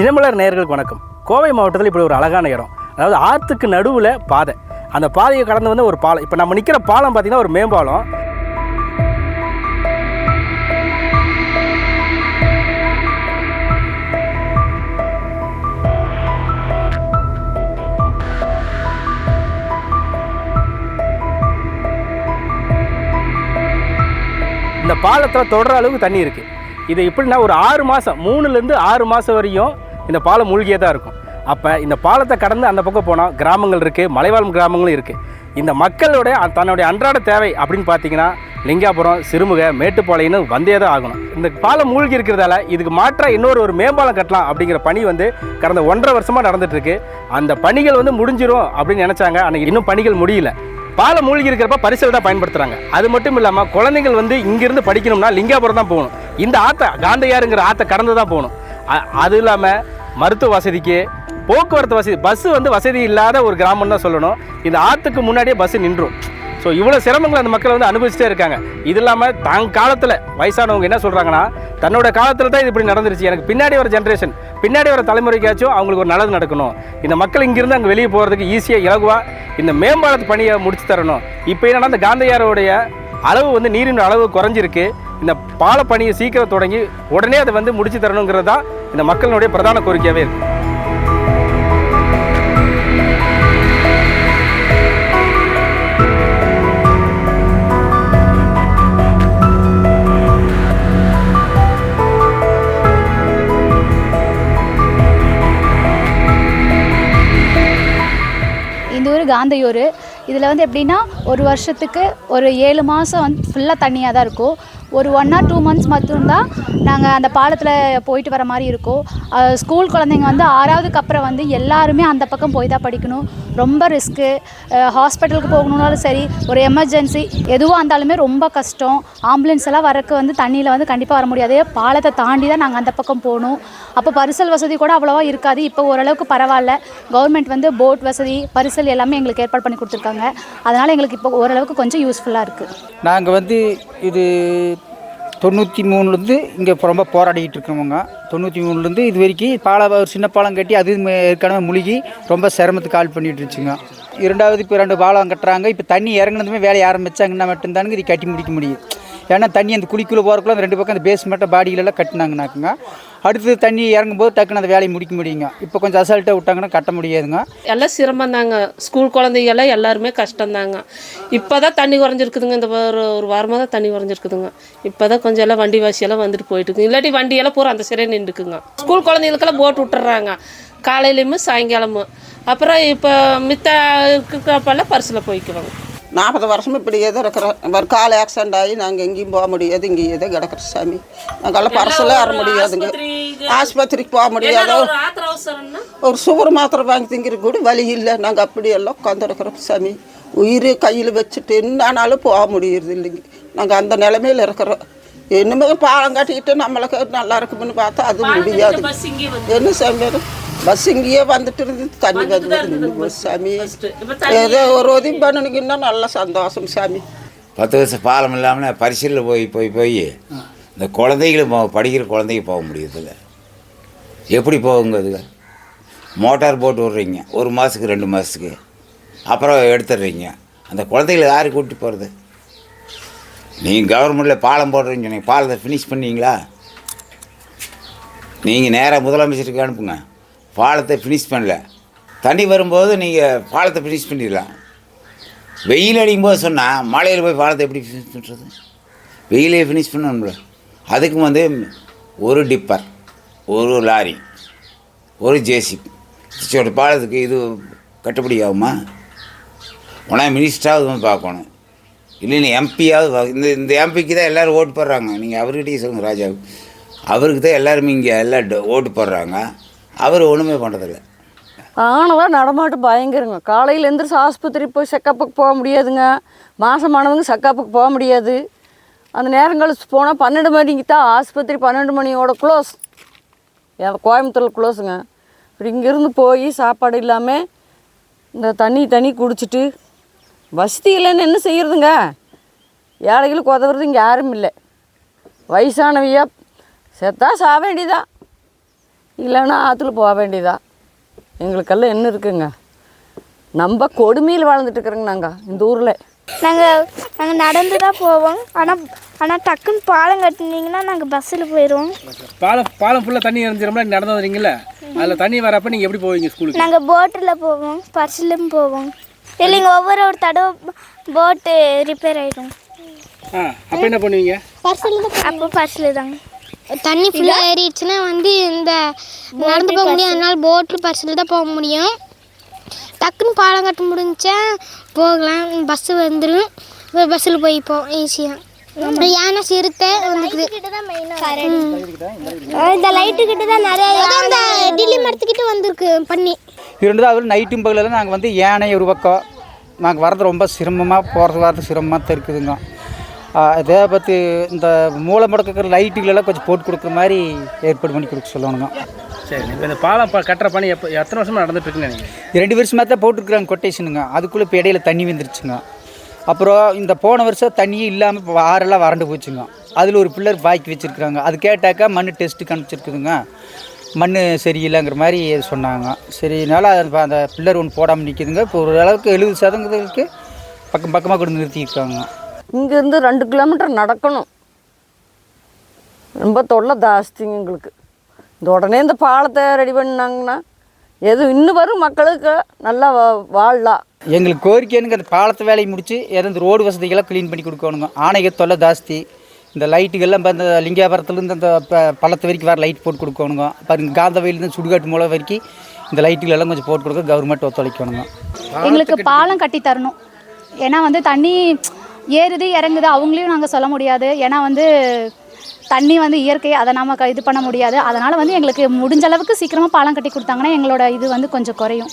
தினமலர் நேர்களுக்கு வணக்கம். கோவை மாவட்டத்தில் இப்படி ஒரு அழகான இடம். அதாவது ஆற்றுக்கு நடுவில் பாதை. அந்த பாதையை கடந்து வந்து ஒரு பாலம். இப்போ நம்ம நிற்கிற பாலம் பார்த்தீங்கன்னா ஒரு மேம்பாலம். இந்த பாலத்தில் தொடர அளவுக்கு தண்ணி இருக்குது இது எப்படின்னா ஒரு ஆறு மாதம் மூணுலேருந்து ஆறு மாதம் வரையும் இந்த பாலம் மூழ்கியே தான் இருக்கும். அப்போ இந்த பாலத்தை கடந்து அந்த பக்கம் போனால் கிராமங்கள் இருக்குது மலைவாழ் கிராமங்களும் இருக்குது இந்த மக்களோட தன்னுடைய அன்றாட தேவை அப்படின்னு பார்த்தீங்கன்னா லிங்காபுரம் சிறுமுகை மேட்டுப்பாளையம்னு வந்தே தான் ஆகணும். இந்த பாலம் மூழ்கி இருக்கிறதால இதுக்கு மாற்றாக இன்னொரு ஒரு மேம்பாலம் கட்டலாம் அப்படிங்கிற பணி வந்து கடந்த ஒன்றரை வருஷமாக நடந்துட்டுருக்கு அந்த பணிகள் வந்து முடிஞ்சிரும் அப்படின்னு நினச்சாங்க. அன்றைக்கி இன்னும் பணிகள் முடியல. பாலம் மூழ்கி இருக்கிறப்ப பரிசல் தான் பயன்படுத்துகிறாங்க அது மட்டும் இல்லாமல் குழந்தைகள் வந்து இங்கேருந்து படிக்கணும்னா லிங்காபுரம் தான் போகணும். இந்த ஆற்றை காந்தையாருங்கிற ஆற்றை கடந்து தான் போகணும். அது இல்லாமல் மருத்துவ வசதிக்கு போக்குவரத்து வசதி பஸ் வந்து வசதி இல்லாத ஒரு கிராமம் தான் சொல்லணும். இந்த ஆற்றுக்கு முன்னாடியே பஸ் நின்றும். ஸோ இவ்வளோ சிரமங்களை அந்த மக்கள் வந்து அனுபவிச்சுட்டே இருக்காங்க. இது இல்லாமல் தங் காலத்தில் வயசானவங்க என்ன சொல்கிறாங்கன்னா தன்னோட காலத்தில் தான் இது இப்படி நடந்துருச்சு. எனக்கு பின்னாடி வர ஜென்ரேஷன் பின்னாடி வர தலைமுறைக்காச்சும் அவங்களுக்கு ஒரு நல்லது நடக்கணும். இந்த மக்கள் இங்கிருந்து அங்கே வெளியே போகிறதுக்கு ஈஸியாக இலகுவாக இந்த மேம்பாலத்து பணியை முடித்து தரணும். இப்போ என்னன்னா அந்த காந்தையாரோடைய அளவு வந்து நீரின் அளவு குறைஞ்சிருக்கு. இந்த பால பணியை சீக்கிரம் தொடங்கி உடனே அதை வந்து முடிச்சு தரணுங்கிறது தான் இந்த மக்களுடைய பிரதான கோரிக்கையாகவே இருக்குது இந்த காந்தையூர். இதில் வந்து எப்படின்னா ஒரு வருஷத்துக்கு ஒரு ஏழு மாதம் வந்து ஃபுல்லாக தண்ணியாக தான் இருக்கும். ஒரு ஒன் ஆர் டூ மந்த்ஸ் மட்டும்தான் நாங்கள் அந்த பாலத்தில் போயிட்டு வர மாதிரி இருக்கும் ஸ்கூல் குழந்தைங்க வந்து ஆறாவதுக்கு அப்புறம் வந்து எல்லாருமே அந்த பக்கம் போய் தான் படிக்கணும். ரொம்ப ரிஸ்க்கு ஹாஸ்பிட்டலுக்கு போகணுன்னாலும் சரி ஒரு எமர்ஜென்சி எதுவாக இருந்தாலுமே ரொம்ப கஷ்டம். ஆம்புலன்ஸ் எல்லாம் வரக்கு வந்து தண்ணியில் வந்து கண்டிப்பாக வர முடியாது. பாலத்தை தாண்டி தான் நாங்கள் அந்த பக்கம் போகணும். அப்போ பரிசல் வசதி கூட அவ்வளோவா இருக்காது. இப்போ ஓரளவுக்கு பரவாயில்ல. கவர்மெண்ட் வந்து போட் வசதி பரிசல் எல்லாமே எங்களுக்கு ஏற்பாடு பண்ணி கொடுத்துருக்காங்க. அதனால் எங்களுக்கு இப்போ ஓரளவுக்கு கொஞ்சம் யூஸ்ஃபுல்லாக இருக்குது நாங்கள் வந்து இது தொண்ணூற்றி மூணுலேருந்து இங்கே ரொம்ப போராடிக்கிட்டு இருக்கிறவங்க தொண்ணூற்றி மூணுலேருந்து இது வரைக்கும் பாலம் ஒரு சின்ன பாலம் கட்டி அது ஏற்கனவே முழுகி ரொம்ப சிரமத்துக்கு கால் பண்ணிட்டு இருந்துச்சுங்க. இரண்டாவது இப்போ ரெண்டு பாலம் கட்டுறாங்க. இப்போ தண்ணி இறங்குனதுமே வேலையை ஆரம்பிச்சாங்கன்னா மட்டும்தானுங்க இது கட்டி முடிக்க முடியும். ஏன்னா தண்ணி அந்த குழிக்குள்ளே போகிறக்குள்ள அந்த ரெண்டு பக்கம் அந்த பேஸ்மெண்ட்டை பாடியிலெல்லாம் கட்டினாங்கனாக்குங்க அடுத்தது தண்ணி இறங்கும்போது டக்குன்னு அந்த வேலையை முடிக்க முடியுங்க. இப்போ கொஞ்சம் அசால்ட்டாக விட்டாங்கன்னா கட்ட முடியாதுங்க. எல்லாம் சிரமம் தாங்க ஸ்கூல் குழந்தைங்கெல்லாம் எல்லாருமே கஷ்டம்தாங்க. இப்போ தான் தண்ணி குறைஞ்சிருக்குதுங்க. இந்த ஒரு ஒரு வாரமாக தான் தண்ணி குறைஞ்சிருக்குதுங்க. இப்போ தான் கொஞ்சம் எல்லாம் வண்டி வாசியெல்லாம் வந்துட்டு போயிட்டு இல்லாட்டி வண்டியெல்லாம் பூரா அந்த சிறையை நின்றுக்குங்க. ஸ்கூல் குழந்தைங்களுக்கெல்லாம் போட்டு விட்டுறாங்க. காலையிலையுமே சாயங்காலமும். அப்புறம் இப்போ மித்த இருக்கப்பெல்லாம் பரிசில் போய்க்குவாங்க. நாற்பது வருஷம் இப்படியே தான் இருக்கிறோம். ஒரு கால் ஆக்சிடென்ட் ஆகி நாங்கள் எங்கேயும் போக முடியாது இங்கேயே தான் கிடக்குற சாமி. நாங்கள்லாம் பரிசில் வர முடியாதுங்க. ஆஸ்பத்திரிக்கு போக முடியாது. ஒரு சுகர் மாத்திரை வாங்கி திங்கிற கூட வழி இல்லை. நாங்கள் அப்படியெல்லாம் உட்காந்துருக்குறோம் சாமி. உயிர் கையில் வச்சுட்டு என்ன ஆனாலும் போக முடியறது இல்லைங்க. நாங்கள் அந்த நிலைமையில் இருக்கிறோம். இனிமே பாலம் கட்டிக்கிட்டு நம்மளுக்கு நல்லா இருக்கும்னு பார்த்தா அது முடியாது. என்ன சாமி? பஸ் இங்கேயே வந்துட்டு இருந்தது தண்ணி வந்து சாமி ஏதோ ஒரு உதவி பண்ணணுங்கன்னா நல்ல சந்தோஷம் சாமி. பத்து வருஷம் பாலம் இல்லாமல் பரிசலில் போய் போய் போய் இந்த குழந்தைகளும் போ- படிக்கிற குழந்தைங்க போக முடியறதில்ல எப்படி போகுங்க அதுங்க மோட்டார் போட்டு விட்றீங்க ஒரு மாதத்துக்கு ரெண்டு மாதத்துக்கு அப்புறம் எடுத்துடுறீங்க. அந்த குழந்தைகளை யார் கூட்டி போகிறது நீங்கள் கவர்மெண்ட்டில் பாலம் போடுறீங்க சொன்னீங்க. பாலத்தை ஃபினிஷ் பண்ணீங்களா? நீங்கள் நேராக முதலமைச்சருக்கு அனுப்புங்க. பாலத்தை ஃபினிஷ் பண்ணல. தண்ணி வரும்போது நீங்கள் பாலத்தை ஃபினிஷ் பண்ணிடலாம். வெயில் அடிக்கும் போது சொன்னால் மழையில் போய் பாலத்தை எப்படி ஃபினிஷ் பண்ணுறது வெயிலே ஃபினிஷ் பண்ணணும்ல. அதுக்கும் வந்து ஒரு டிப்பர் ஒரு லாரி ஒரு ஜேசி ஒரு பாலத்துக்கு இது கட்டுப்படி ஆகுமா? உடனே மினிஸ்டராவது வந்து பார்க்கணும். இல்லைன்னு எம்பியாவது இந்த இந்த எம்பிக்கு தான் எல்லோரும் ஓட்டு போடுறாங்க. நீங்கள் அவர்கிட்டயே சொல்லுங்கள் ராஜாவுக்கு அவருக்கு தான் எல்லாருமே இங்கே எல்லாம் ட- ஓட்டு போடுறாங்க. அவர் ஒன்றுமே பண்ணுறதில்ல ஆனவன் நடமாட்டம் பயங்கரங்க. காலையில் எந்திரிச்சு ஆஸ்பத்திரி போய் செக்கப்புக்கு போக முடியாதுங்க. மாதமானவங்க செக்கப்புக்கு போக முடியாது. அந்த நேரம் கழிச்சு போனால் பன்னெண்டு மணிக்கு தான் ஆஸ்பத்திரி பன்னெண்டு மணியோட க்ளோஸ் கோயம்புத்தூரில் க்ளோஸுங்க இப்படி இங்கேருந்து போய் சாப்பாடு இல்லாமல் இந்த தண்ணி தண்ணி குடிச்சிட்டு வசதி இல்லைன்னு என்ன செய்கிறதுங்க ஏழைகளுக்கு உதவுறது இங்கே யாரும் இல்லை. வயசானவையா செத்தா சாக வேண்டியதான் இல்லைன்னா ஆற்றுல போக வேண்டியதா? எங்களுக்கெல்லாம் என்ன இருக்குங்க? நம்ம கொடுமையில் வாழ்ந்துட்டு இருக்கிறோங்க நாங்கள் இந்த ஊரில். நாங்கள் நாங்கள் நடந்து தான் போவோம். ஆனால் ஆனால் டக்குன்னு பாலம் கட்டினீங்கன்னா நாங்கள் பஸ்ஸில் போயிடுவோம் பாலம் பாலம் ஃபுல்லாக தண்ணி இறஞ்சிரும்ல நடந்து வரீங்களா அதில் தண்ணி வரப்ப நீங்கள் எப்படி போவீங்க ஸ்கூலுக்கு நாங்கள் போட்டில் போவோம் பர்ஸ்லையும் போவோம். இல்லைங்க ஒவ்வொரு ஒரு தடவை போட்டு ரிப்பேர் ஆகிடும் ஆ அப்போ என்ன பண்ணுவீங்க? அப்போ பர்ஸில் தாங்க தண்ணி ஃபுல்லாக ஏறிடுச்சுன்னா வந்து இந்த நடந்து போக முடியும் அதனால போட்டில் பஸ்ஸில் தான் போக முடியும். டக்குன்னு பாலம் கட்ட முடிஞ்சா போகலாம். பஸ்ஸு வந்துடும் பஸ்ஸில் போய்ப்போம் ஈஸியாக யானை சிறுத்தை வந்துக்குது இந்த லைட்டு கிட்ட தான் நிறைய அந்த டில்லி மரத்துக்கிட்ட வந்திருக்கு பண்ணி. இரண்டு அவர் நைட்டும் பகலில் நாங்கள் வந்து யானை ஒரு பக்கம் நாங்கள் வரது ரொம்ப சிரமமாக போகிறது வரது சிரமமாக தான் இருக்குதுங்க. இதே பற்றி இந்த மூளை முடக்கிற லைட்டுகளெல்லாம் கொஞ்சம் போட்டு கொடுக்குற மாதிரி ஏற்பாடு பண்ணி கொடுக்க சொல்லணுங்க. சரி இப்போ இந்த பாலம் கட்டுற பணி எப்போ எத்தனை வருஷமா நடந்துட்டு இருக்குன்னு நினைக்கிறேன் ரெண்டு வருஷமாக தான் போட்டுருக்குறாங்க கொட்டேஷனுங்க அதுக்குள்ளே இப்போ இடையில தண்ணி வந்துருச்சுங்க அப்புறம் இந்த போன வருஷம் தண்ணியே இல்லாமல் இப்போ ஆறெல்லாம் வறண்டு போச்சுங்க. அதில் ஒரு பில்லர் பாக்கி வச்சுருக்குறாங்க. அது கேட்டாக்கா மண் டெஸ்ட்டு காமிச்சிருக்குதுங்க மண் சரியில்லைங்கிற மாதிரி சொன்னாங்க. சரினால அந்த பில்லர் ஒன்று போடாமல் நிற்கிதுங்க இப்போ ஒரு அளவுக்கு எழுபது சதவீதத்துக்கு பக்கம் பக்கமாக கொண்டு நிறுத்தியிருக்காங்க. இங்கேருந்து ரெண்டு கிலோமீட்டர் நடக்கணும். ரொம்ப தொல்லை ஜாஸ்திங்க எங்களுக்கு. இந்த உடனே இந்த பாலத்தை ரெடி பண்ணாங்கன்னா எது இன்னும் வரும் மக்களுக்கு நல்லா வா- வாழலாம் எங்களுக்கு கோரிக்கைனுங்க அந்த பாலத்து வேலையை முடித்து ஏதோ இந்த ரோடு வசதிகள்லாம் க்ளீன் பண்ணி கொடுக்கணுங்க. ஆணைய தொல்லை ஜாஸ்தி. இந்த லைட்டுகள்லாம் இப்போ இந்த லிங்காபுரத்துலேருந்து அந்த ப- பள்ளத்து வரைக்கும் வர லைட் போட்டு கொடுக்கணுங்க. பாருங்க காந்தவயிலேருந்து சுடுகாட்டு மூலம் வரைக்கும் இந்த லைட்டுகளெல்லாம் கொஞ்சம் போட்டு கொடுக்க கவர்மெண்ட் ஒத்துழைக்கணுங்க. எங்களுக்கு பாலம் கட்டி தரணும் ஏன்னா வந்து தண்ணி ஏறுது இறங்குது அவங்களையும் நாங்கள் சொல்ல முடியாது. ஏன்னா வந்து தண்ணி வந்து இயற்கை அதை நாம் க- இது பண்ண முடியாது. அதனால் வந்து எங்களுக்கு முடிஞ்ச அளவுக்கு சீக்கிரமாக பாலம் கட்டி கொடுத்தாங்கன்னா எங்களோட இது வந்து கொஞ்சம் குறையும்.